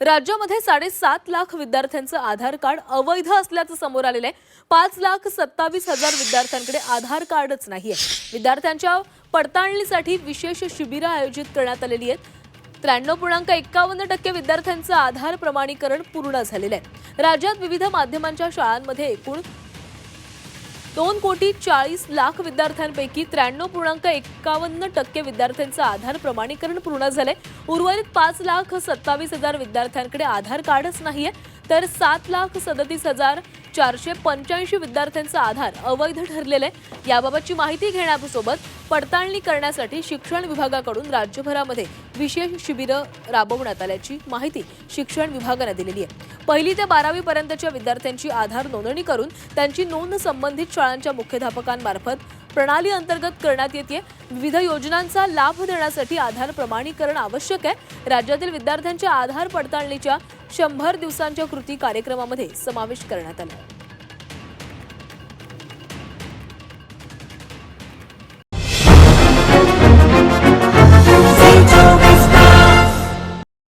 राज्यामध्ये साडेसात लाख विद्यार्थ्यांचं आधार कार्ड अवैध असल्याचं समोर आलेलं आहे. पाच लाख सत्तावीस हजार विद्यार्थ्यांकडे आधार कार्डच नाहीये. विद्यार्थ्यांच्या पडताळणीसाठी विशेष शिबिरं आयोजित करण्यात आलेली आहेत. त्र्याण्णव पूर्णांक एक्कावन्न टक्के विद्यार्थ्यांचं आधार प्रमाणीकरण पूर्ण झालेलं आहे. राज्यात विविध माध्यमांच्या शाळांमध्ये एकूण दोन कोटी चाळीस लाख विद्यार्थ्यांपैकी त्र्याण्णव पूर्णांक एकावन्न टक्के विद्यार्थ्यांचं आधार प्रमाणीकरण पूर्ण झालंय. उर्वरित पाच लाख सत्तावीस हजार विद्यार्थ्यांकडे आधार कार्डच नाहीये. तर सात लाख सदतीस हजार चारशे पंच्याऐंशी विद्यार्थ्यांचा आधार अवैध ठरलेलं आहे याबाबतची माहिती घेण्यासोबत पडताळणी करण्यासाठी शिक्षण विभागाकडून राज्यभरामध्ये विशेष शिबिरं राबवण्यात आल्याची माहिती शिक्षण विभागानं दिलेली आहे. पहिली ते बारावी पर्यंतच्या विद्यार्थ्यांची आधार नोंदणी करून त्यांची नोंद संबंधित शाळांच्या मुख्याध्यापकांमार्फत प्रणाली अंतर्गत करण्यात येते. विविध योजनांचा लाभ देण्यासाठी आधार प्रमाणीकरण आवश्यक आहे. राज्यातील विद्यार्थ्यांच्या आधार पडताळणीच्या शंभर दिवसांच्या कृती कार्यक्रमामध्ये समावेश करण्यात आला